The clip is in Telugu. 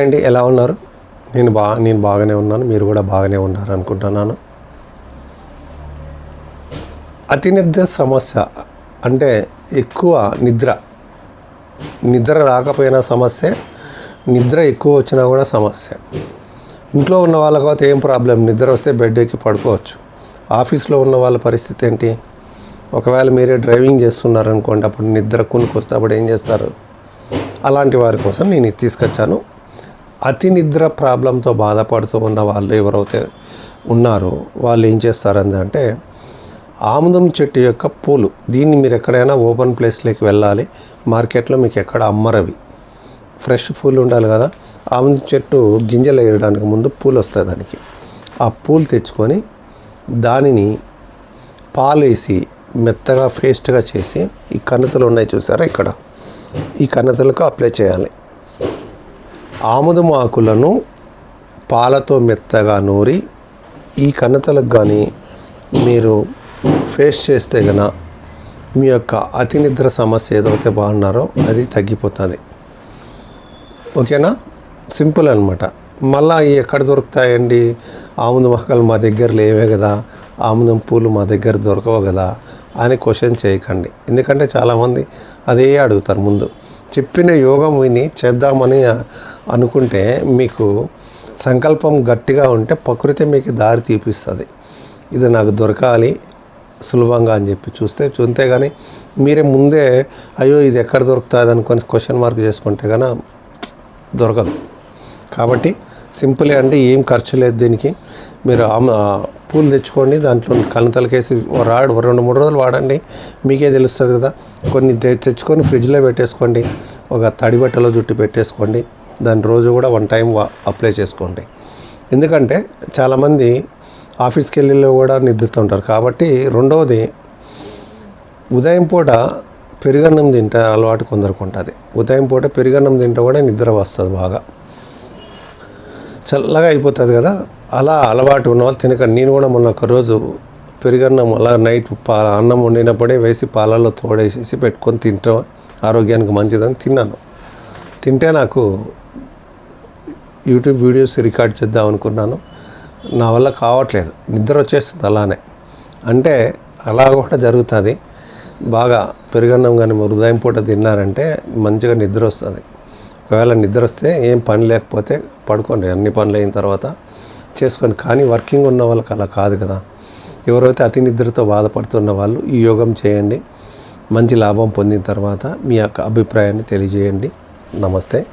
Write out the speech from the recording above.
అండి ఎలా ఉన్నారు? నేను బా నేను బాగానే ఉన్నాను మీరు కూడా బాగానే ఉన్నారు అనుకుంటున్నాను. అతి నిద్ర సమస్య అంటే ఎక్కువ నిద్ర. నిద్ర రాకపోయినా సమస్య నిద్ర ఎక్కువ వచ్చినా కూడా సమస్య. ఇంట్లో ఉన్న వాళ్ళకి ఏం ప్రాబ్లం? నిద్ర వస్తే బెడ్ ఎక్కి పడుకోవచ్చు. ఆఫీస్లో ఉన్న వాళ్ళ పరిస్థితి ఏంటి? ఒకవేళ మీరే డ్రైవింగ్ చేస్తున్నారు అనుకోండి అప్పుడు నిద్ర కొనుక్కొస్తే అప్పుడు ఏం చేస్తారు? అలాంటి వారి కోసం నేను తీసుకొచ్చాను. అతి నిద్ర ప్రాబ్లంతో బాధపడుతూ ఉన్న వాళ్ళు ఎవరైతే ఉన్నారో వాళ్ళు ఏం చేస్తారంటే ఆముదం చెట్టు యొక్క పూలు దీన్ని మీరు ఎక్కడైనా ఓపెన్ ప్లేస్లోకి వెళ్ళాలి మార్కెట్లో మీకు ఎక్కడ అమ్మరవి. ఫ్రెష్ పూలు ఉండాలి కదా ఆముదం చెట్టు గింజలు వేయడానికి ముందు పూలు వస్తాయి దానికి. ఆ పూలు తెచ్చుకొని దానిని పాలేసి మెత్తగా పేస్ట్గా చేసి ఈ కన్నతలు ఉన్నాయి చూసారా ఇక్కడ? ఈ కన్నతలకు అప్లై చేయాలి. ఆముదం ఆకులను పాలతో మెత్తగా నూరి ఈ కన్నతలకు కానీ మీరు ఫేస్ చేస్తే గన మీ యొక్క అతి నిద్ర సమస్య ఏదైతే బాగున్నారో అది తగ్గిపోతుంది. ఓకేనా? సింపుల్ అనమాట మళ్ళా అవి ఎక్కడ దొరుకుతాయండి? ఆముదం మొక్కలు మా దగ్గర లేవే కదా. ఆముదం పూలు మా దగ్గర దొరకవు కదా అని క్వశ్చన్ చేయకండి. ఎందుకంటే చాలామంది అదే అడుగుతారు ముందు. చెప్పిన యోగం విని చేద్దామని అనుకుంటే మీకు సంకల్పం గట్టిగా ఉంటే ప్రకృతి మీకు దారి తీపిస్తుంది. ఇది నాకు దొరకాలి సులభంగా అని చెప్పి చూస్తే చూస్తే కానీ మీరే ముందే అయ్యో ఇది ఎక్కడ దొరుకుతుంది అనుకొని క్వశ్చన్ మార్క్ చేసుకుంటే కానీ దొరకదు. కాబట్టి సింపుల్ అండి ఏం ఖర్చు లేదు దీనికి. మీరు పూలు తెచ్చుకోండి దాంట్లో కలతలకేసి రాడు రెండు మూడు రోజులు వాడండి. మీకే తెలుస్తుంది కదా కొన్ని తెచ్చుకొని ఫ్రిడ్జ్లో పెట్టేసుకోండి ఒక తడి బట్టలో జుట్టు పెట్టేసుకోండి దాని రోజు కూడా వన్ టైం అప్లై చేసుకోండి. ఎందుకంటే చాలామంది ఆఫీస్కి వెళ్ళిలో కూడా నిద్రుతుంటారు. కాబట్టి రెండవది ఉదయం పూట పెరుగన్నం తింటే అలవాటు కొందరికి ఉంటుంది. ఉదయం పూట పెరుగన్నం తింటే కూడా నిద్ర వస్తుంది బాగా. చల్లగా అయిపోతుంది కదా. అలా అలవాటు ఉన్న వాళ్ళు తినకండి. నేను కూడా మొన్న ఒక రోజు పెరుగన్నం అలా నైట్ పా అన్నం వండినప్పుడే వేసి పాలల్లో తోడేసేసి పెట్టుకొని తింటాం ఆరోగ్యానికి మంచిదని తిన్నాను. తింటే నాకు యూట్యూబ్ వీడియోస్ రికార్డ్ చేద్దాం అనుకున్నాను. నా వల్ల కావట్లేదు. నిద్ర వచ్చేస్తుంది అలానే. అంటే అలా కూడా జరుగుతుంది. బాగా పెరుగన్నం కానీ హృదయం పూట తిన్నారంటే మంచిగా నిద్ర వస్తుంది. ఒకవేళ నిద్ర వస్తే ఏం పని లేకపోతే పడుకోండి. అన్ని పనులు అయిన తర్వాత చేసుకోండి. కానీ వర్కింగ్ ఉన్న వాళ్ళకి అలా కాదు కదా. ఎవరైతే అతి నిద్రతో బాధపడుతున్న వాళ్ళు ఈ యోగం చేయండి. మంచి లాభం పొందిన తర్వాత మీ యొక్క అభిప్రాయాన్ని తెలియజేయండి. నమస్తే.